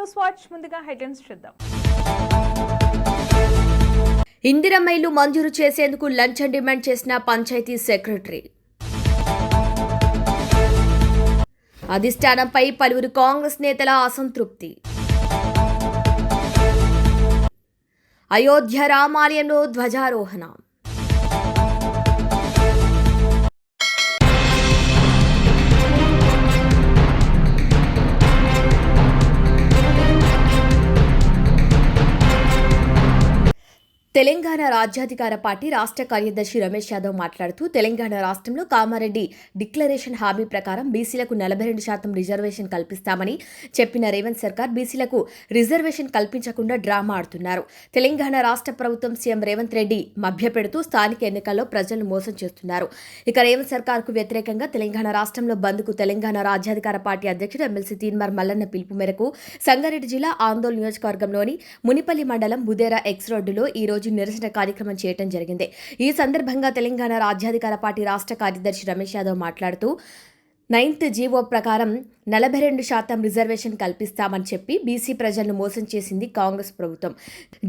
News watch ముందుగా headlines చూద్దాం. ఇందిరమ్మ మంజూరు చేసేందుకు లంచం డిమాండ్ చేసిన పంచాయతీ సెక్రటరీ. అధిష్టానంపై పలువురు కాంగ్రెస్ నేతల అసంతృప్తి. అయోధ్య రామాలయంలో ధ్వజారోహణ. తెలంగాణ రాజ్యాధికార పార్టీ రాష్ట్ర కార్యదర్శి రమేష్ యాదవ్ మాట్లాడుతూ తెలంగాణ రాష్ట్రంలో కామారెడ్డి డిక్లరేషన్ హామీ ప్రకారం బీసీలకు నలభై రెండు శాతం రిజర్వేషన్ కల్పిస్తామని చెప్పిన రేవంత్ సర్కార్ బీసీలకు రిజర్వేషన్ కల్పించకుండా డ్రామా ఆడుతున్నారు. తెలంగాణ రాష్ట్ర ప్రభుత్వం సీఎం రేవంత్ రెడ్డి మభ్యపెడుతూ స్థానిక ఎన్నికల్లో ప్రజలను మోసం చేస్తున్నారు. ఇక రేవంత్ సర్కార్కు వ్యతిరేకంగా తెలంగాణ రాష్ట్రంలో బంద్కు తెలంగాణ రాజ్యాధికార పార్టీ అధ్యక్షుడు ఎమ్మెల్సీ తీన్మార్ మల్లన్న పిలుపు మేరకు సంగారెడ్డి జిల్లా ఆందోళన నియోజకవర్గంలోని మునిపల్లి మండలం బుదేరా ఎక్స్ రోడ్డులో ఈ రోజు నిరసన కార్యక్రమం చేయడం జరిగింది. ఈ సందర్భంగా తెలంగాణ రాజ్యాధికార పార్టీ రాష్ట్ర కార్యదర్శి రమేష్ యాదవ్ మాట్లాడుతూ నైన్త్ జీవో ప్రకారం నలభై రెండు శాతం రిజర్వేషన్ కల్పిస్తామని చెప్పి బీసీ ప్రజలను మోసం చేసింది కాంగ్రెస్ ప్రభుత్వం.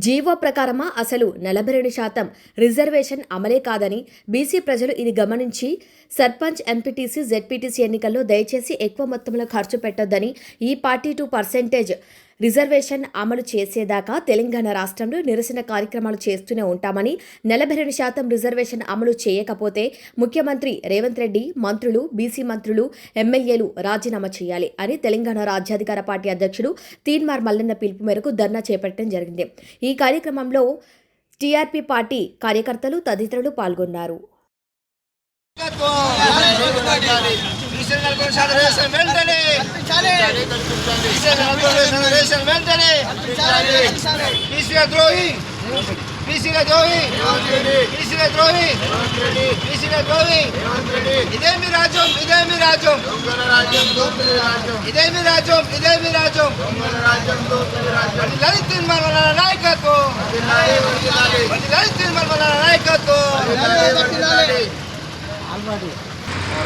జీవో ప్రకారమా అసలు నలభై రెండు శాతం రిజర్వేషన్ అమలే కాదని బీసీ ప్రజలు ఇది గమనించి సర్పంచ్ ఎంపీటీసీ జెడ్పీటీసీ ఎన్నికల్లో దయచేసి ఎక్కువ మొత్తంలో ఖర్చు పెట్టొద్దని ఈ పార్టీ టూ పర్సెంటేజ్ రిజర్వేషన్ అమలు చేసేదాకా తెలంగాణ రాష్ట్రంలో నిరసన కార్యక్రమాలు చేస్తూనే ఉంటామని నలభై రెండు శాతం రిజర్వేషన్ అమలు చేయకపోతే ముఖ్యమంత్రి రేవంత్ రెడ్డి మంత్రులు బీసీ మంత్రులు ఎమ్మెల్యేలు రాజీనామా చేయాలి. అని తెలంగాణ రాజ్యాధికార పార్టీ అధ్యక్షుడు తీన్మార్ మల్లన్న పిలుపు మేరకు ధర్నా చేపట్టడం జరిగింది ఈ కార్యక్రమంలో టీఆర్పీ పార్టీ కార్యకర్తలు తదితరులు పాల్గొన్నారు ద్రోహి బీసీల ద్రోహి బీసీల ద్రోహి బీసీల ద్రోహి ఇదే మీ రాజ్యం ఇదే మీ రాజ్యం ఇదే మీ రాజ్యం ఇదే మీ రాజ్యం లలిత్ వల్ల నాయకత్వం లలిత్ వల్ల నాయకత్వం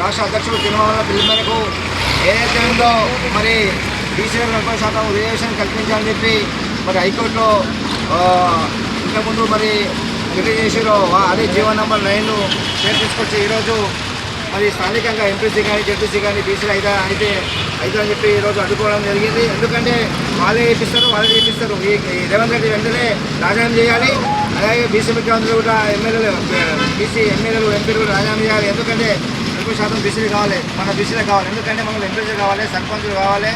రాష్ట్ర అధ్యక్షుడు తిరుమల పిలుపు మేరకు ఏదైతే ఉందో మరి బీసీలకు నలభై శాతం రిజర్వేషన్ కల్పించాలని చెప్పి మరి హైకోర్టులో ఆ, ఇంతకుముందు మరి రిలీజ్ చేసారో అదే జీవో నెంబర్ నైన్ పేరు తీసుకొచ్చి ఈరోజు మరి స్థానికంగా ఎంపీసీ కానీ జెడ్పీసీ కానీ బీసీలు అయితే అయితే అయితే అని చెప్పి ఈరోజు అడ్డుకోవడం జరిగింది. ఎందుకంటే వాళ్ళే చేపిస్తారు వాళ్ళే చేపిస్తారు. ఈ రేవంత్ రెడ్డి వెంటనే రాజీనామా చేయాలి. అలాగే బీసీ ముఖ్యమంత్రులు కూడా ఎమ్మెల్యేలు బీసీ ఎమ్మెల్యేలు ఎంపీలు కూడా రాజీనామా చేయాలి. ఎందుకంటే ఎక్కువ శాతం బీసీలు కావాలి. మన బీసీలు కావాలి. ఎందుకంటే మనకు ఎంపీసీ కావాలి సర్పంచులు కావాలి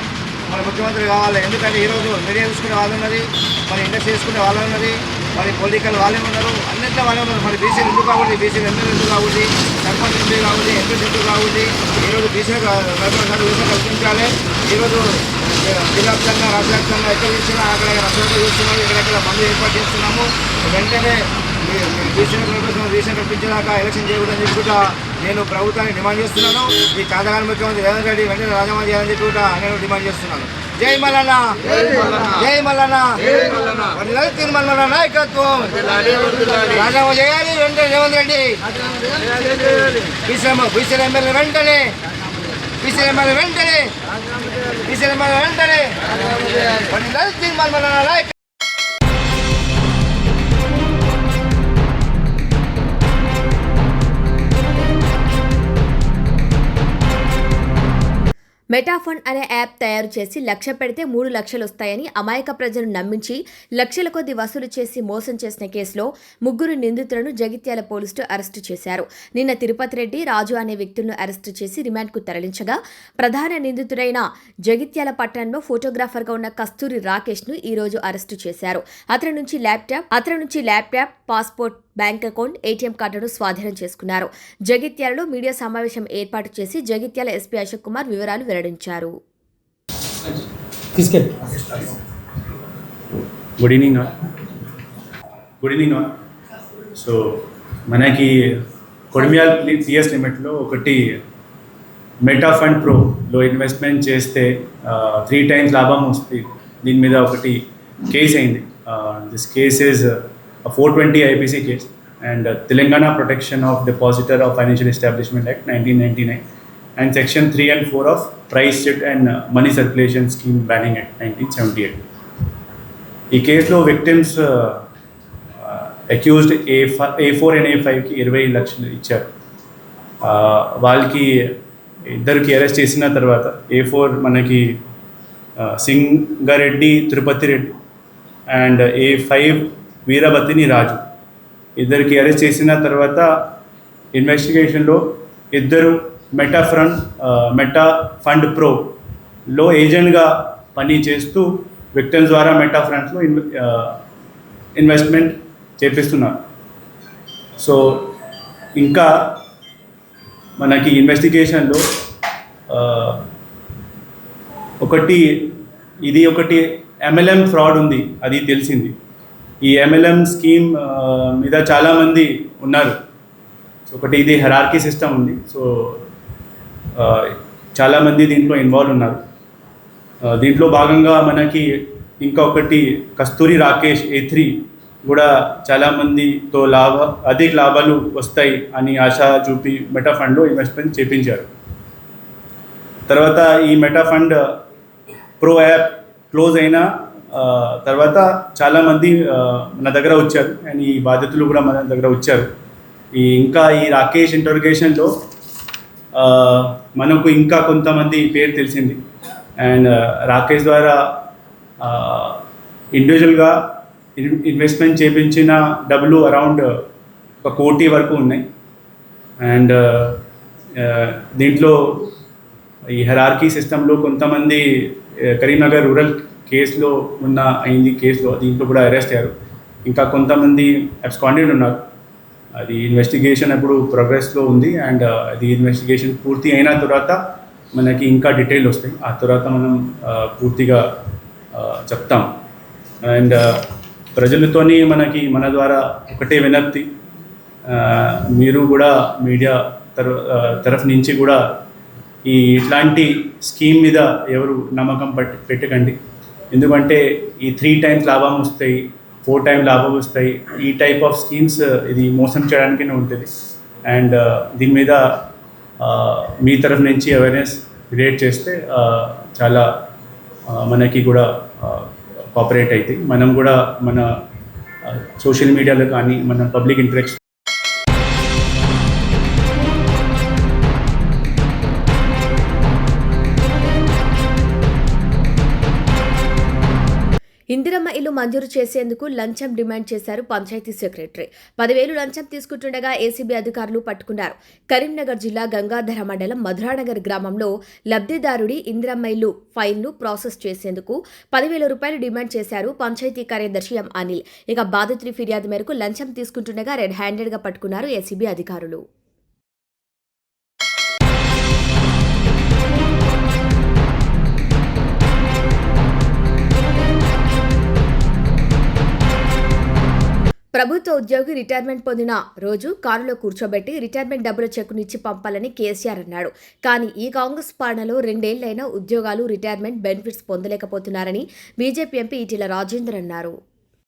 మన ముఖ్యమంత్రి కావాలి. ఎందుకంటే ఈరోజు మీడియా చూసుకునే వాళ్ళు ఉన్నది మరి ఇండస్ట్రీ చేసుకునే వాళ్ళు ఉన్నది. మరి పొలిటికల్ వాళ్ళే ఉన్నారు. అన్నింటిలో వాళ్ళే ఉన్నారు. మరి బీసీలు ఎందుకు కాబట్టి? బీసీలు ఎమ్మెల్యే ఎందుకు కాబట్టి? సర్పంచ్ ఎంపీ కాబట్టి? ఎంపీ ఎందుకు కాబట్టి? ఈరోజు బీసీలకు కల్పించాలి. ఈరోజు జిల్లా వ్యాప్తంగా రాష్ట్ర వ్యాప్తంగా ఎక్కడ చూస్తున్నా అక్కడ రసంగా చూస్తున్నాము ఇక్కడెక్కడ మందు ఏర్పాటు చేస్తున్నాము. వెంటనే బీసీ రీసెంట్ కల్పించేదాకా ఎలక్షన్ చేయకూడదని చెప్పి కూడా నేను ప్రభుత్వాన్ని డిమాండ్ చేస్తున్నాను. ఈ చాదగాని ముఖ్యమంత్రి రేవంత్ రెడ్డి వెంటనే రాజీనామా చేయాలని చెప్పి కూడా నేను డిమాండ్ చేస్తున్నాను. జై మల్లన్న. జై మల్లన్న. మరి లలిత్ తిరుమల నాయకత్వం. రాజీనామా చేయాలి వెంటనే Revanth Reddy. BC BC MLA వెంటనే. బీసీ ఎమ్మెల్యే వెంటనే. బీసీ ఎమ్మెల్యే వెంటనే. తిరుమల నాయక మెటాఫోన్ అనే యాప్ తయారు చేసి లక్ష పెడితే మూడు లక్షలు వస్తాయని అమాయక ప్రజలను నమ్మించి లక్షల కొద్ది వసూలు చేసి మోసం చేసిన కేసులో ముగ్గురు నిందితులను జగిత్యాల పోలీసులు అరెస్టు చేశారు. నిన్న తిరుపతి రెడ్డి రాజు అనే వ్యక్తులను అరెస్టు చేసి రిమాండ్కు తరలించగా ప్రధాన నిందితుడైన జగిత్యాల పట్టణంలో ఫోటోగ్రాఫర్గా ఉన్న కస్తూరి రాకేష్ను ఈరోజు అరెస్టు చేశారు. అతని నుంచి ల్యాప్టాప్ అతని నుంచి laptop passport bank account ATM కార్డును స్వాధీనం చేసుకున్నారు. జగిత్యాలలో మీడియా సమావేశం ఏర్పాటు చేసి జగిత్యాల ఎస్పీ అశోక్ కుమార్ వివరాలు వెల్లడించారు. Good evening good evening so మనకి కొడిమియాల్ పిఎస్ లిమిట్లో ఒకటి మెటా ఫండ్ ప్రోలో ఇన్వెస్ట్మెంట్ చేస్తే త్రీ టైమ్స్ లాభం వస్తుంది. దీని మీద ఒకటి కేస్ అయింది. This case is four twenty IPC case and Telangana protection of depositor of financial establishment act nineteen ninety nine and Section 3 and 4 of Price and money circulation scheme banning Scheme Banning Act 1978. ఈ కేసులో victims accused A five A four and A ఫైవ్కి ఇరవై లక్షలు ఇచ్చారు వాళ్ళకి ఇద్దరికి arrest చేసిన తర్వాత ఏ ఫోర్ మనకి uh, Singareddy Tirupathi Reddy and A five వీరభద్రిని Raju. ఇద్దరికి అరెస్ట్ చేసిన తర్వాత ఇన్వెస్టిగేషన్లో ఇద్దరు మెటా ఫ్రంట్ మెటా ఫండ్ ప్రోలో ఏజెంట్గా పని చేస్తూ విక్టమ్స్ ద్వారా మెటా ఫ్రంట్లో ఇన్వె ఇన్వెస్ట్మెంట్ చేపిస్తున్నారు. సో ఇంకా మనకి ఇన్వెస్టిగేషన్లో ఒకటి ఇది ఒకటి ఎంఎల్ఎం ఫ్రాడ్ ఉంది అది తెలిసింది. ఈ ఎంఎల్ఎం స్కీమ్ మీద చాలామంది ఉన్నారు. సో ఒకటి ఇది హెరార్కీ సిస్టమ్ ఉంది. సో చాలామంది దీంట్లో ఇన్వాల్వ్ ఉన్నారు. దీంట్లో భాగంగా మనకి ఇంకా ఒకటి కస్తూరి రాకేష్ ఏ త్రీ కూడా చాలామందితో లాభ అధిక లాభాలు వస్తాయి అని ఆశ చూపి మెటా ఫండ్లో ఇన్వెస్ట్మెంట్ చేపించారు. తర్వాత ఈ meta fund pro app close అయిన తర్వాత చాలామంది మన దగ్గర వచ్చారు. అండ్ ఈ బాధితులు కూడా మన దగ్గర వచ్చారు. ఈ ఇంకా ఈ రాకేష్ ఇంటర్గేషన్లో మనకు ఇంకా కొంతమంది పేరు తెలిసింది. అండ్ రాకేష్ ద్వారా ఇండివిజువల్గా ఇన్వెస్ట్మెంట్ చేపించిన డబ్బులు అరౌండ్ ఒక కోటి వరకు ఉన్నాయి. అండ్ దీంట్లో ఈ హెరార్కీ సిస్టంలో కొంతమంది కరీంనగర్ రూరల్ కేసులో ఉన్న అయింది కేసులో దీంట్లో కూడా అరెస్ట్ అయ్యారు. ఇంకా కొంతమంది అబ్స్కాండెడ్ ఉన్నారు. అది ఇన్వెస్టిగేషన్ ఇప్పుడు ప్రోగ్రెస్లో ఉంది అండ్ uh, అది ఇన్వెస్టిగేషన్ పూర్తి అయిన తర్వాత మనకి ఇంకా డీటెయిల్ వస్తాయి. ఆ తర్వాత మనం uh, పూర్తిగా uh, చెప్తాం. అండ్ ప్రజలతోని మనకి మన ద్వారా ఒకటే వినప్తి మీరు కూడా మీడియా తర తరఫు నుంచి కూడా ఈ ఇట్లాంటి స్కీమ్ మీద ఎవరు నమ్మకం పెట్టకండి. ఎందుకంటే ఈ త్రీ టైమ్స్ లాభం వస్తాయి ఫోర్ టైం లాభం వస్తాయి. ఈ టైప్ ఆఫ్ స్కీమ్స్ ఇది మోసం చేయడానికనే ఉంటుంది. అండ్ uh, దీని మీద uh, మీ తరఫు నుంచి అవేర్నెస్ క్రియేట్ చేస్తే uh, చాలా మనకి కూడా కోఆపరేట్ అవుతాయి మనం కూడా మన సోషల్ మీడియాలో కానీ మన పబ్లిక్ ఇంటరాక్షన్ ఇందిరమ్మ ఇల్లు మంజూరు చేసేందుకు లంచం డిమాండ్ చేశారు పంచాయతీ సెక్రటరీ. పదివేలు లంచం తీసుకుంటుండగా ఏసీబీ అధికారులు పట్టుకున్నారు. కరీంనగర్ జిల్లా గంగాధర మండలం మధురానగర్ గ్రామంలో లబ్ధిదారుడి ఇందిరమ్మ ఇల్లు ఫైల్ను ప్రాసెస్ చేసేందుకు పదివేల రూపాయలు డిమాండ్ చేశారు పంచాయతీ కార్యదర్శి ఎం అనిల్. ఇక బాధితుడి ఫిర్యాదు మేరకు లంచం తీసుకుంటుండగా రెడ్ హ్యాండెడ్గా పట్టుకున్నారు ఏసీబీ అధికారులు. ప్రభుత్వ ఉద్యోగి రిటైర్మెంట్ పొందిన రోజు కారులో కూర్చోబెట్టి రిటైర్మెంట్ డబ్బుల చెక్కును ఇచ్చి పంపాలని కేసీఆర్ అన్నాడు. కానీ ఈ కాంగ్రెస్ పాలనలో రెండేళ్ళైనా ఉద్యోగాలు రిటైర్మెంట్ బెనిఫిట్స్ పొందలేకపోతున్నారని బీజేపీ ఎంపీ ఈటెల రాజేందర్ అన్నారు.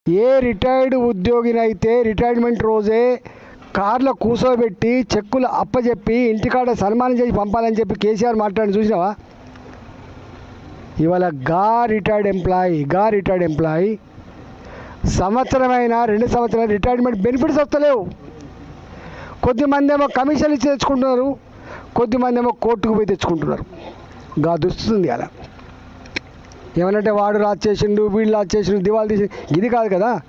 ఏ రిటైర్డ్ ఉద్యోగినైతే రిటైర్మెంట్ రోజే కార్లో కూర్చోబెట్టి చెక్కులు అప్పచెప్పి ఇంటికాడ సన్మానం చేసి పంపాలని చెప్పి కేసీఆర్ మాట్లాడి చూసినావా? ఇవాళ గా రిటైర్డ్ ఎంప్లాయీ గా రిటైర్డ్ ఎంప్లాయీ సంవత్సరమైన రెండు సంవత్సరాలు రిటైర్మెంట్ బెనిఫిట్స్ వస్తలేవు. కొద్దిమంది ఏమో కమిషన్ ఇచ్చి తెచ్చుకుంటున్నారు కొద్దిమంది ఏమో కోర్టుకు పోయి తెచ్చుకుంటున్నారు. గా దుస్తుంది అలా. ఏమనంటే వాడు రాజ్ చేసిండు వీళ్ళు రాజ్ చేసిండు దివాళ తీసి ఇది కాదు కదా?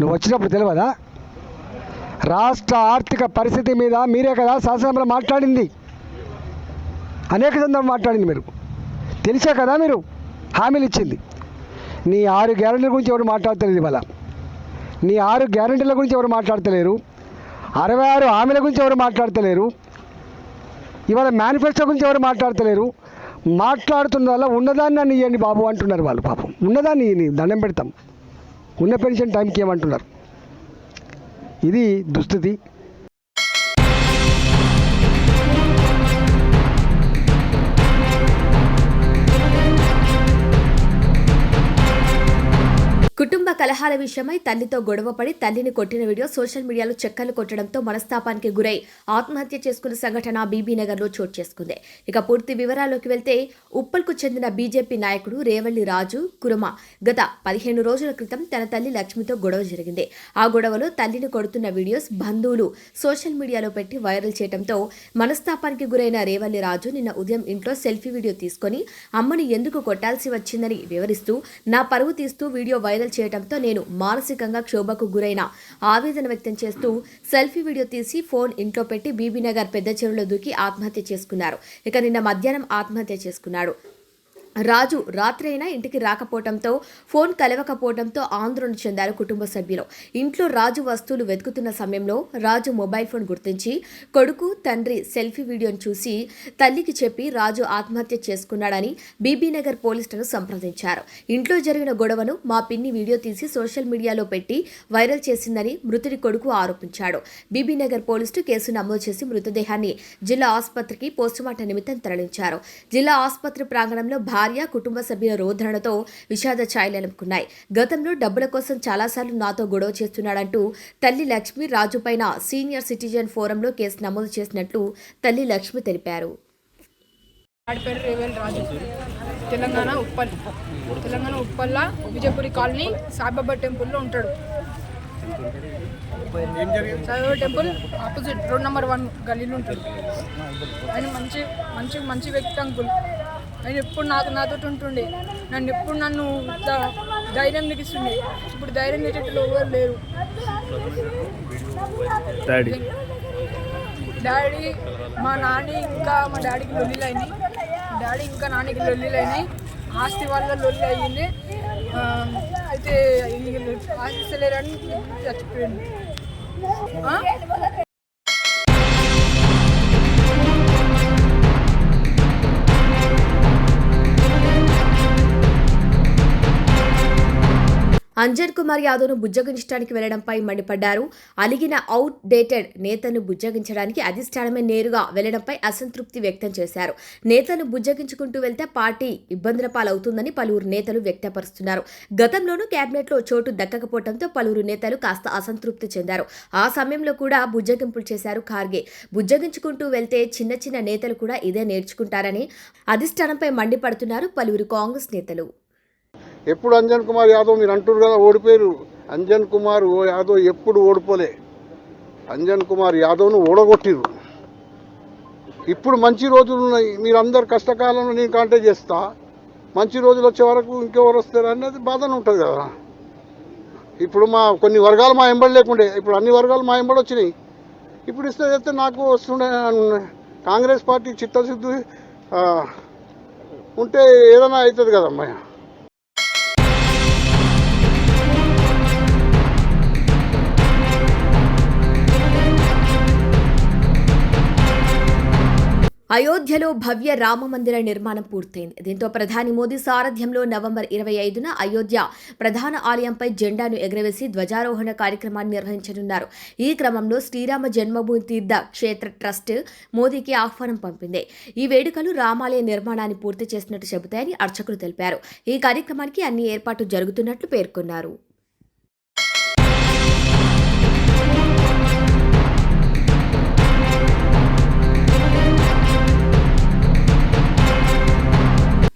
నువ్వు వచ్చినప్పుడు తెలియదా రాష్ట్ర ఆర్థిక పరిస్థితి మీద మీరే కదా శాసనసభలో మాట్లాడింది. అనేక సందర్భం మాట్లాడింది మీరు. తెలిసే కదా మీరు? హామీలు ఇచ్చింది. నీ ఆరు గ్యారెంటీల గురించి ఎవరు మాట్లాడతలేదు ఇవాళ. నీ ఆరు గ్యారెంటీల గురించి ఎవరు మాట్లాడతలేరు. అరవై ఆరు హామీల గురించి ఎవరు మాట్లాడతలేరు. ఇవాళ మేనిఫెస్టో గురించి ఎవరు మాట్లాడతలేరు. మాట్లాడుతున్న వల్ల ఉన్నదాన్ని నన్ను ఇవ్వండి బాబు అంటున్నారు వాళ్ళు పాపం. ఉన్నదాన్ని దండం పెడతాం. ఉన్న పెన్షన్ టైంకి ఏమంటున్నారు? ఇది దుస్థితి. కలహాల విషయమై తల్లితో గొడవపడి తల్లిని కొట్టిన వీడియో సోషల్ మీడియాలో చెక్కలు కొట్టడంతో మనస్తాపానికి గురై ఆత్మహత్య చేసుకున్న సంఘటన బీబీనగర్లో చోటు చేసుకుంది. ఇక పూర్తి వివరాల్లోకి వెళ్తే ఉప్పల్కు చెందిన బీజేపీ నాయకుడు రేవల్లి రాజు కురుమ గత పదిహేను రోజుల క్రితం తన తల్లి లక్ష్మితో గొడవ జరిగింది. ఆ గొడవలో తల్లిని కొడుతున్న వీడియోస్ బంధువులు సోషల్ మీడియాలో పెట్టి వైరల్ చేయడంతో మనస్తాపానికి గురైన రేవల్లి రాజు నిన్న ఉదయం ఇంట్లో సెల్ఫీ వీడియో తీసుకొని అమ్మని ఎందుకు కొట్టాల్సి వచ్చిందని వివరిస్తూ నా పరువు తీస్తూ వీడియో వైరల్ చేయడంతో నేను మానసికంగా క్షోభకు గురైన. ఆవేదన వ్యక్తం చేస్తూ సెల్ఫీ వీడియో తీసి ఫోన్ ఇంట్లో పెట్టి బీబీనగర్ పెద్ద చెరువులో దూకి ఆత్మహత్య చేసుకున్నారు. ఇక నిన్న మధ్యాహ్నం ఆత్మహత్య చేసుకున్నాడు. రాజు రాత్రైనా ఇంటికి రాకపోవడంతో ఫోన్ కలవకపోవడంతో ఆందోళన చెందారు కుటుంబ సభ్యులు. ఇంట్లో రాజు వస్తువులు వెతుకుతున్న సమయంలో రాజు మొబైల్ ఫోన్ గుర్తించి కొడుకు తండ్రి సెల్ఫీ వీడియోను చూసి తల్లికి చెప్పి రాజు ఆత్మహత్య చేసుకున్నాడని బీబీనగర్ పోలీసులను సంప్రదించారు. ఇంట్లో జరిగిన గొడవను మా పిన్ని వీడియో తీసి సోషల్ మీడియాలో పెట్టి వైరల్ చేసిందని మృతుడి కొడుకు ఆరోపించాడు. బీబీనగర్ పోలీసులు కేసు నమోదు చేసి మృతదేహాన్ని జిల్లా ఆసుపత్రికి పోస్టుమార్టం నిమిత్తం తరలించారు. జిల్లా ఆసుపత్రి ప్రాంగణంలో భార్య కుటుంబ సభ్యుల రోధనతో విషాద ఛాయలనుకున్నాయి గతంలో డబ్బుల కోసం చాలాసార్లు నాతో గొడవ చేస్తున్నాడంటూ తల్లి లక్ష్మి రాజుపైన సీనియర్ సిటిజన్ ఫోరంలో కేసు నమోదు చేసినట్లు తల్లి లక్ష్మి తెలిపారు. తెలంగాణ ఉప్పల్. తెలంగాణ ఉప్పల్ల విజయపురి కాలనీ సాయిబాబా టెంపుల్లో ఉంటాడు. Saibaba temple opposite road number one గల్లీలో ఉంటాడు ఆయన మంచి మంచి మంచి వ్యక్తి అంకుల్. ఆయన ఎప్పుడు నాకు నాతో ఉంటుండే. నన్ను ఎప్పుడు నన్ను ధైర్యం ఇస్తుండే ఇప్పుడు ధైర్యం ఇచ్చేటట్లు ఎవరు లేరు. డాడీ. డాడీ మా నాని ఇంకా మా డాడీకి లొల్లిలు అయినాయి డాడీ ఇంకా నాన్నకి లొల్లిలు అయినాయి ఆస్తి వల్ల లొల్లి అయ్యింది అయితే ఆస్తి ఇస్తలేరని చచ్చిపోయింది అంజన్ కుమార్ యాదవ్ను బుజ్జగించడానికి వెళ్ళడంపై మండిపడ్డారు. అలిగిన అవుట్ డేటెడ్ నేతను బుజ్జగించడానికి అధిష్టానమే నేరుగా వెళ్ళడంపై అసంతృప్తి వ్యక్తం చేశారు. నేతను బుజ్జగించుకుంటూ వెళ్తే పార్టీ ఇబ్బందుల పాలవుతుందని పలువురు నేతలు వ్యక్తపరుస్తున్నారు. గతంలోనూ కేబినెట్లో చోటు దక్కకపోవడంతో పలువురు నేతలు కాస్త అసంతృప్తి చెందారు. ఆ సమయంలో కూడా బుజ్జగింపులు చేశారు ఖార్గే. బుజ్జగించుకుంటూ వెళ్తే చిన్న చిన్న నేతలు కూడా ఇదే నేర్చుకుంటారని అధిష్టానంపై మండిపడుతున్నారు పలువురు కాంగ్రెస్ నేతలు. ఎప్పుడు అంజన్ కుమార్ యాదవ్ మీరు అంటారు కదా ఓడిపోయారు అంజన్ కుమార్ ఓ- యాదవ్ ఎప్పుడు ఓడిపోలే. అంజన్ కుమార్ యాదవ్ను ఓడగొట్టిరు ఇప్పుడు మంచి రోజులు ఉన్నాయి. మీరు అందరు కష్టకాలంలో నేను కాంటాక్ట్ చేస్తా. మంచి రోజులు వచ్చే వరకు ఇంకెవరు వస్తారు అనేది బాధనే ఉంటుంది కదా. ఇప్పుడు మా కొన్ని వర్గాలు మా ఎంబడి లేకుండే. ఇప్పుడు అన్ని వర్గాలు మా ఎంబడి వచ్చినాయి. ఇప్పుడు ఇస్తే చెప్తే నాకు వస్తుండే. కాంగ్రెస్ పార్టీ చిత్తశుద్ధి ఉంటే ఏదైనా అవుతుంది కదమ్మా అయోధ్యలో భవ్య రామ మందిర నిర్మాణం పూర్తయింది. దీంతో ప్రధాని మోదీ సారథ్యంలో నవంబర్ ఇరవై ఐదున అయోధ్య ప్రధాన ఆలయంపై జెండాను ఎగరవేసి ధ్వజారోహణ కార్యక్రమాన్ని నిర్వహించనున్నారు. ఈ క్రమంలో శ్రీరామ జన్మభూమి తీర్థ క్షేత్ర ట్రస్ట్ మోదీకి ఆహ్వానం పంపింది. ఈ వేడుకలు రామాలయ నిర్మాణాన్ని పూర్తి చేసినట్టు చెబుతాయని అర్చకులు తెలిపారు. ఈ కార్యక్రమానికి అన్ని ఏర్పాట్లు జరుగుతున్నట్లు పేర్కొన్నారు.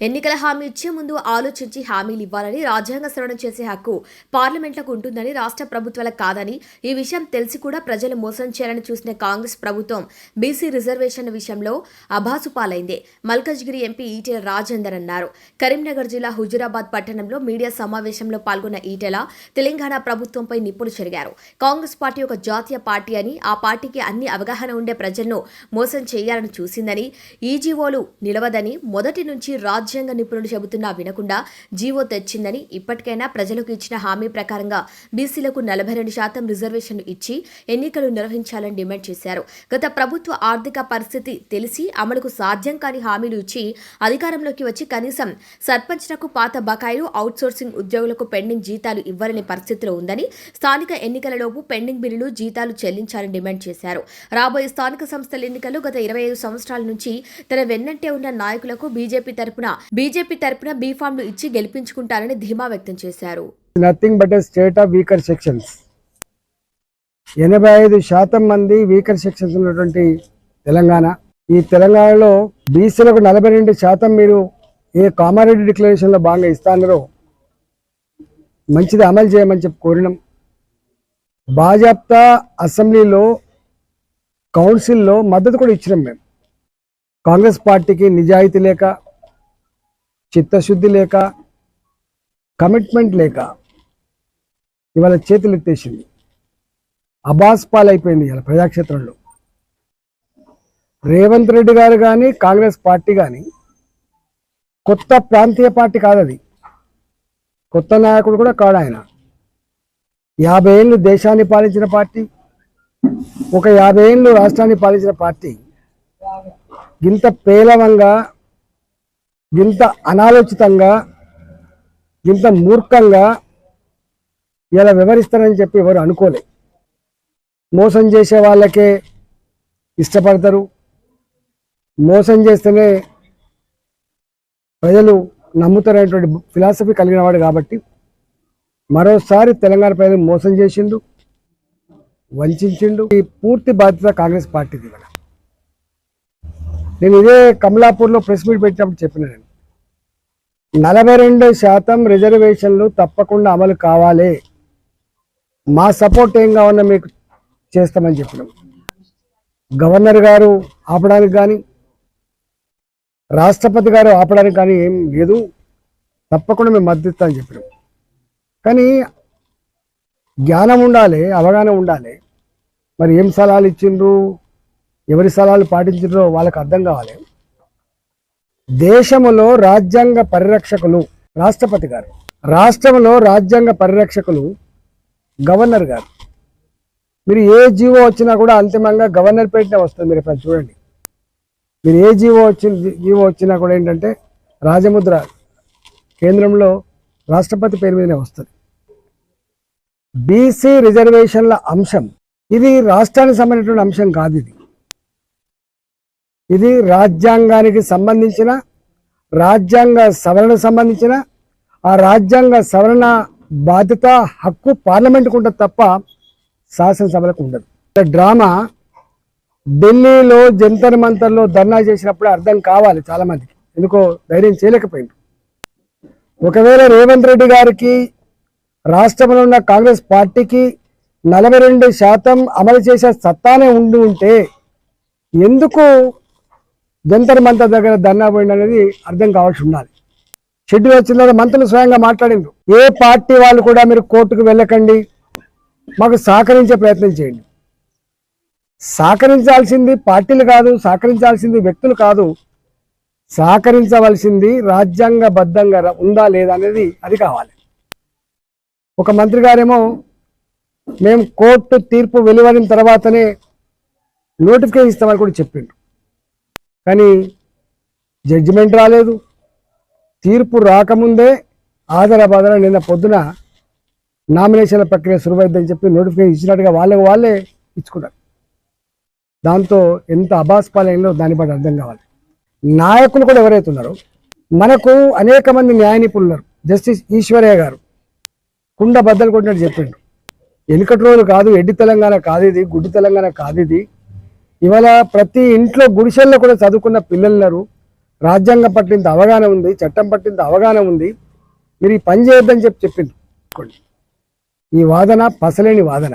ఎన్నికల హామీ ఇచ్చే ముందు ఆలోచించి హామీలు ఇవ్వాలని రాజ్యాంగ సవరణ చేసే హక్కు పార్లమెంట్లకు ఉంటుందని రాష్ట్ర ప్రభుత్వాలకు కాదని ఈ విషయం తెలిసి కూడా ప్రజలు మోసం చేయాలని చూసిన కాంగ్రెస్ ప్రభుత్వం బీసీ రిజర్వేషన్ విషయంలో అభాసుపాలైంది మల్కజ్గిరి ఎంపీ ఈటెల రాజేందర్ అన్నారు. కరీంనగర్ జిల్లా హుజురాబాద్ పట్టణంలో మీడియా సమావేశంలో పాల్గొన్న ఈటెల తెలంగాణ ప్రభుత్వంపై నిప్పులు చెరిగారు. కాంగ్రెస్ పార్టీ ఒక జాతీయ పార్టీ అని ఆ పార్టీకి అన్ని అవగాహన ఉండే ప్రజలను మోసం చేయాలని చూసిందని ఈజీఓలు నిలవదని మొదటి నుంచి రాజ్య రాజ్యాంగ నిపుణులు చెబుతున్నా వినకుండా జీవో తెచ్చిందని ఇప్పటికైనా ప్రజలకు ఇచ్చిన హామీ ప్రకారంగా బీసీలకు నలభై రెండు శాతం రిజర్వేషన్లు ఇచ్చి ఎన్నికలు నిర్వహించాలని డిమాండ్ చేశారు. గత ప్రభుత్వ ఆర్థిక పరిస్థితి తెలిసి అమలుకు సాధ్యం కాని హామీలు ఇచ్చి అధికారంలోకి వచ్చి కనీసం సర్పంచ్లకు పాత బకాయిలు అవుట్సోర్సింగ్ ఉద్యోగులకు పెండింగ్ జీతాలు ఇవ్వాలనే పరిస్థితిలో ఉందని స్థానిక ఎన్నికలలోపు పెండింగ్ బిల్లులు జీతాలు చెల్లించాలని డిమాండ్ చేశారు. రాబోయే స్థానిక సంస్థల ఎన్నికలు గత ఇరవై ఐదు సంవత్సరాల నుంచి తన వెన్నంటే ఉన్న నాయకులకు బీజేపీ తరపున బీజేపీ తరపున బీఫామ్లు ఇచ్చి గెలిపించుకుంటారని ధీమా వ్యక్తం చేశారు. Nothing but state of weaker sections ఎనభై ఐదు శాతం మంది వీకర్ సెక్షన్స్ ఉన్నటువంటి తెలంగాణ. ఈ తెలంగాణలో బీసీలకు నలభై రెండు శాతం మీరు ఏ కామారెడ్డి డిక్లరేషన్లో భాగంగా ఇస్తానో మంచిది అమలు చేయమని చెప్పి కోరినాం. భాజప్తా అసెంబ్లీలో కౌన్సిల్లో మద్దతు కూడా ఇచ్చినాం మేము. కాంగ్రెస్ పార్టీకి నిజాయితీ లేక చిత్తశుద్ధి లేక కమిట్మెంట్ లేక ఇవాళ చేతులు ఎత్తేసింది. అబాస్ పాలైపోయింది ఇవాళ ప్రజాక్షేత్రంలో. రేవంత్ రెడ్డి గారు కానీ కాంగ్రెస్ పార్టీ కానీ కొత్త ప్రాంతీయ పార్టీ కాదది. అది కొత్త నాయకుడు కూడా కాడు ఆయన. యాభై ఏళ్ళు దేశాన్ని పాలించిన పార్టీ ఒక యాభై ఏళ్ళు రాష్ట్రాన్ని పాలించిన పార్టీ. ఇంత పేలవంగా ఇంత అనాలోచితంగా ఇంత మూర్ఖంగా ఇలా వివరిస్తారని చెప్పి ఎవరు అనుకోలే. మోసం చేసే వాళ్ళకే ఇష్టపడతారు. మోసం చేస్తేనే ప్రజలు నమ్ముతారనేటువంటి ఫిలాసఫీ కలిగినవాడు కాబట్టి మరోసారి తెలంగాణ ప్రజలు మోసం చేసిండు వంచిండు ఈ పూర్తి బాధ్యత కాంగ్రెస్ పార్టీది ఇవాళ. నేను ఇదే కమలాపూర్లో ప్రెస్ మీట్ పెట్టినప్పుడు చెప్పిన నలభై రెండు శాతం రిజర్వేషన్లు తప్పకుండా అమలు కావాలి. మా సపోర్ట్ ఏం కావాలన్నా మీకు చేస్తామని చెప్పినాం. గవర్నర్ గారు ఆపడానికి కానీ రాష్ట్రపతి గారు ఆపడానికి కానీ ఏం లేదు. తప్పకుండా మేము మద్దతు అని చెప్పినాం. కానీ జ్ఞానం ఉండాలి అవగాహన ఉండాలి. మరి ఏం సలహాలు ఇచ్చిండ్రు ఎవరి సలహాలు పాటించిండ్రో వాళ్ళకి అర్థం కావాలి. దేశములో రాజ్యాంగ పరిరక్షకులు రాష్ట్రపతి గారు రాష్ట్రంలో రాజ్యాంగ పరిరక్షకులు గవర్నర్ గారు. మీరు ఏ జీవో వచ్చినా కూడా అంతిమంగా గవర్నర్ పేటనే వస్తుంది మీరు ఇప్పుడు చూడండి. మీరు ఏ జీవో వచ్చిన జీవో వచ్చినా కూడా ఏంటంటే రాజముద్ర కేంద్రంలో రాష్ట్రపతి పేరు మీదనే వస్తుంది. బీసీ రిజర్వేషన్ల అంశం. ఇది రాష్ట్రానికి సంబంధించిన అంశం కాదు ఇది. ఇది రాజ్యాంగానికి సంబంధించిన రాజ్యాంగ సవరణ సంబంధించిన ఆ రాజ్యాంగ సవరణ బాధ్యత హక్కు పార్లమెంట్కు ఉంటుంది తప్ప శాసనసభలకు ఉండదు. డ్రామా ఢిల్లీలో జంతర్ మంతర్లో ధర్నా చేసినప్పుడు అర్థం కావాలి చాలామందికి. ఎందుకో ధైర్యం చేయలేకపోయింది. ఒకవేళ రేవంత్ రెడ్డి గారికి రాష్ట్రంలో ఉన్న కాంగ్రెస్ పార్టీకి నలభై రెండు శాతం అమలు చేసే సత్తానే ఉండి ఉంటే ఎందుకు జంతర్ మంతర్ దగ్గర ధర్నా పోయింది అనేది అర్థం కావాల్సి ఉండాలి. షెడ్యూల్ వచ్చిన తర్వాత మంత్రులు స్వయంగా మాట్లాడిండ్రు. ఏ పార్టీ వాళ్ళు కూడా మీరు కోర్టుకు వెళ్ళకండి. మాకు సహకరించే ప్రయత్నం చేయండి. సహకరించాల్సింది పార్టీలు కాదు సహకరించాల్సింది వ్యక్తులు కాదు. సహకరించవలసింది రాజ్యాంగబద్ధంగా ఉందా లేదా అనేది అది కావాలి. ఒక మంత్రి గారేమో మేము కోర్టు తీర్పు వెలువడిన తర్వాతనే నోటిఫికేషన్ ఇస్తామని కూడా చెప్పిండు కానీ జడ్జిమెంట్ రాలేదు. తీర్పు రాకముందే ఆధారబాధన నిన్న పొద్దున నామినేషన్ల ప్రక్రియ సురువైద్దని చెప్పి నోటిఫికేషన్ ఇచ్చినట్టుగా వాళ్ళకి వాళ్ళే ఇచ్చుకున్నారు. దాంతో ఎంత అభాస్పాలయంలో దాన్ని బట్టి అర్థం కావాలి. నాయకులు కూడా ఎవరైతే ఉన్నారో మనకు అనేక మంది న్యాయ నిపుణులు ఉన్నారు. జస్టిస్ ఈశ్వరయ్య గారు కుండ బద్దలు కొట్టినట్టు చెప్పిండు. వెనుకటి రోజులు కాదు ఎడ్డి తెలంగాణ కాదు ఇది గుడ్డి తెలంగాణ కాదు ఇది. ఇవాళ ప్రతి ఇంట్లో గుడిసెల్లో కూడా చదువుకున్న పిల్లలున్నారు రాజ్యాంగం పట్ల ఇంత అవగాహన ఉంది చట్టం పట్ల ఇంత అవగాహన ఉంది. మీరు ఈ పని చేయొద్దని చెప్పి చెప్పింది ఈ వాదన పసలేని వాదన.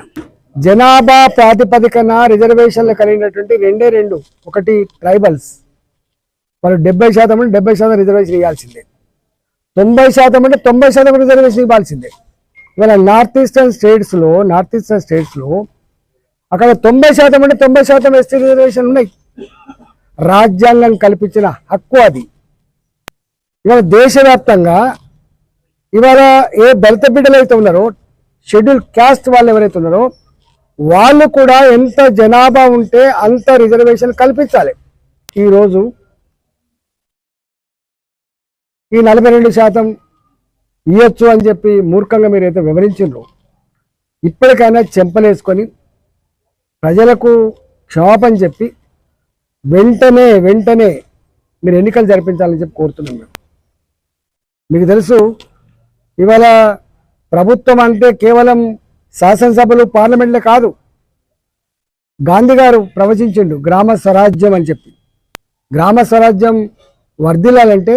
జనాభా ప్రాతిపదికన రిజర్వేషన్లు కలిగినటువంటి రెండే రెండు. ఒకటి ట్రైబల్స్. వాళ్ళు డెబ్బై శాతం అంటే డెబ్బై శాతం రిజర్వేషన్ ఇవ్వాల్సిందే. తొంభై శాతం అంటే తొంభై శాతం రిజర్వేషన్ ఇవ్వాల్సిందే. ఇవాళ నార్త్ ఈస్టర్న్ స్టేట్స్లో నార్త్ ఈస్టర్న్ స్టేట్స్లో అక్కడ తొంభై శాతం అంటే తొంభై శాతం ఎస్టీ రిజర్వేషన్ ఉన్నాయి. రాజ్యాంగం కల్పించిన హక్కు అది. ఇవాళ దేశవ్యాప్తంగా ఇవాళ ఏ దళిత బిడ్డలు అయితే ఉన్నారో షెడ్యూల్ క్యాస్ట్ వాళ్ళు ఎవరైతే ఉన్నారో వాళ్ళు కూడా ఎంత జనాభా ఉంటే అంత రిజర్వేషన్ కల్పించాలి. ఈరోజు ఈ నలభై రెండు శాతం ఇవ్వచ్చు అని చెప్పి మూర్ఖంగా మీరు అయితే ఇప్పటికైనా చెంపలేసుకొని ప్రజలకు క్షమాపణ చెప్పి వెంటనే వెంటనే మీరు ఎన్నికలు జరిపించాలని చెప్పి కోరుతున్నాం మేము. మీకు తెలుసు ఇవాళ ప్రభుత్వం అంటే కేవలం శాసనసభలు పార్లమెంట్లే కాదు. గాంధీ గారు ప్రవచించిండు గ్రామ స్వరాజ్యం అని చెప్పి. గ్రామ స్వరాజ్యం వర్ధిల్లాలంటే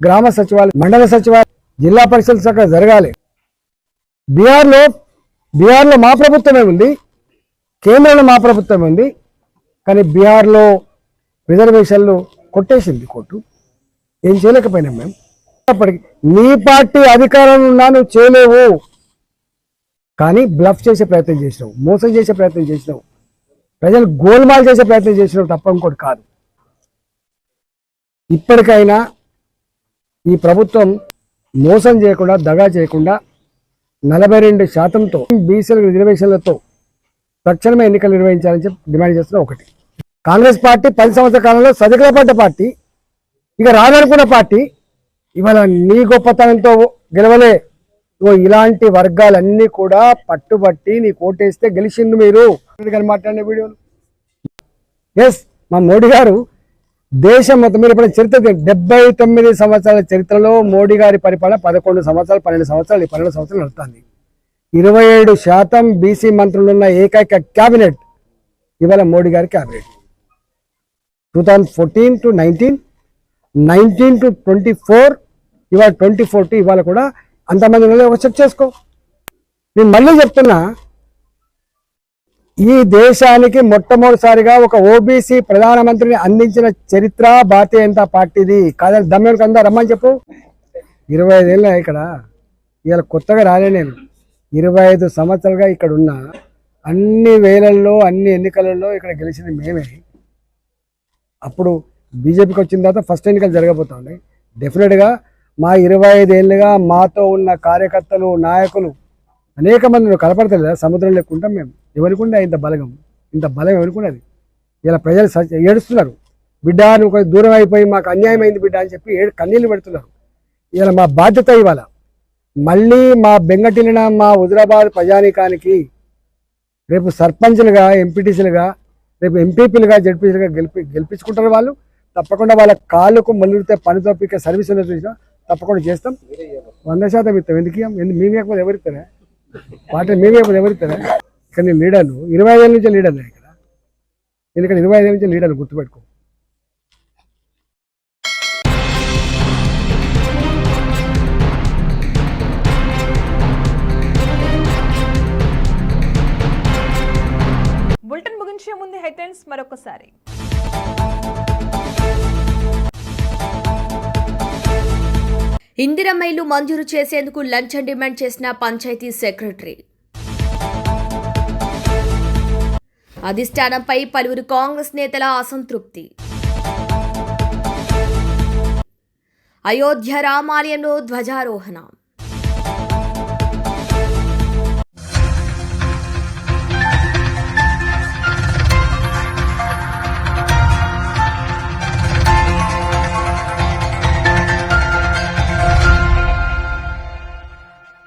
గ్రామ సచివాలయం మండల సచివాలయం జిల్లా పరిషత్ శాఖ జరగాలి. బీహార్లో బీహార్లో మా ప్రభుత్వమే ఉంది. కేంద్రంలో మా ప్రభుత్వం ఉంది కానీ బీహార్లో రిజర్వేషన్లు కొట్టేసింది కోర్టు. ఏం చేయలేకపోయినాం మేము. అప్పటికి నీ పార్టీ అధికారంలో ఉన్నా నువ్వు చేయలేవు. కానీ బ్లఫ్ చేసే ప్రయత్నం చేసినావు మోసం చేసే ప్రయత్నం చేసినావు. ప్రజలు గోల్మాల్ చేసే ప్రయత్నం చేసినావు తప్ప ఇంకోటి కాదు. ఇప్పటికైనా ఈ ప్రభుత్వం మోసం చేయకుండా దగా చేయకుండా నలభై రెండు శాతంతో బీసీల రిజర్వేషన్లతో తక్షణమే ఎన్నికలు నిర్వహించాలని చెప్పి డిమాండ్ చేస్తున్న ఒకటి. కాంగ్రెస్ పార్టీ పది సంవత్సరాల కాలంలో సదికలపడ్డ పార్టీ ఇక రాదనుకున్న పార్టీ ఇవాళ నీ గొప్పతనంతో గెలవలే. ఓ ఇలాంటి వర్గాలన్నీ కూడా పట్టుబట్టి నీ కోటేస్తే గెలిచిండు మీరు. కానీ మాట్లాడిన వీడియోలు. ఎస్ మా మోడీ గారు దేశం మొత్తం మీరు ఇప్పుడు చరిత్ర డెబ్బై తొమ్మిది సంవత్సరాల చరిత్రలో మోడీ గారి పరిపాలన పదకొండు సంవత్సరాలు పన్నెండు సంవత్సరాలు ఈ పన్నెండు సంవత్సరాలు నడుస్తుంది. ఇరవై ఏడు శాతం బీసీ మంత్రులున్న ఏకైక క్యాబినెట్ ఇవాళ మోడీ గారి cabinet. Two thousand fourteen to nineteen nineteen to twenty four ఇవాళ ట్వంటీ ఫోర్ టు ఇవాళ కూడా అంతమంది ఉన్నది ఒక చెక్ చేసుకో. నేను మళ్ళీ చెప్తున్నా ఈ దేశానికి మొట్టమొదటిసారిగా ఒక ఓబీసీ ప్రధానమంత్రిని అందించిన చరిత్ర భారతీయ జనతా పార్టీది. కాదని దమ్మెలకు అందా రమ్మని చెప్పు. ఇరవై ఐదేళ్ళ ఇక్కడ. ఇవాళ కొత్తగా రాలే నేను. ఇరవై ఐదు సంవత్సరాలుగా ఇక్కడ ఉన్న అన్ని వేలల్లో అన్ని ఎన్నికలలో ఇక్కడ గెలిచింది మేమే. అప్పుడు బీజేపీకి వచ్చిన తర్వాత ఫస్ట్ ఎన్నికలు జరగబోతా ఉన్నాయి డెఫినెట్గా మా ఇరవై ఐదేళ్ళుగా మాతో ఉన్న కార్యకర్తలు నాయకులు అనేక మంది కలపడతలేదా సముద్రం లేకుండా మేము. ఎవరికుండా ఇంత బలగం? ఇంత బలం ఎవరికున్నది ఇలా ప్రజలు ఏడుస్తున్నారు. బిడ్డ నువ్వు కొంచెం దూరం అయిపోయి మాకు అన్యాయం అయింది బిడ్డ అని చెప్పి ఏడు కన్నీళ్ళు పెడుతున్నారు. ఇలా మా బాధ్యత ఇవాళ మళ్ళీ మా బెంగటిలిన మా హుజరాబాద్ ప్రజానీకానికి రేపు సర్పంచ్లుగా ఎంపీటీసీలుగా రేపు ఎంపీపీలుగా జడ్పీసీలుగా గెలిపి గెలిపించుకుంటారు వాళ్ళు. తప్పకుండా వాళ్ళ కాళ్ళకు మళ్ళీ పని తప్పిక సర్వీస్ చూసినా తప్పకుండా చేస్తాం. వంద శాతం ఇస్తాం. ఎందుకు ఎందుకు? మీ మేము ఇవ్వకపోతే ఎవరు ఇస్తారా? పార్టీ మేము ఇవ్వకపోతే ఎవరు ఇక్కడ నేను లీడర్ను ఇరవై ఐదు నుంచి లీడర్ ఇక్కడ. ఎందుకంటే ఇరవై ఐదు నుంచి లీడర్ గుర్తుపెట్టుకో. హెడ్లైన్స్ మరొకసారి. ఇందిరమైలు మంజూరు చేసేందుకు లంచం డిమాండ్ చేసిన పంచాయతీ సెక్రటరీ. అధిష్టానంపై పలువురు కాంగ్రెస్ నేతల అసంతృప్తి. అయోధ్య రామాలయంలో ధ్వజారోహణ.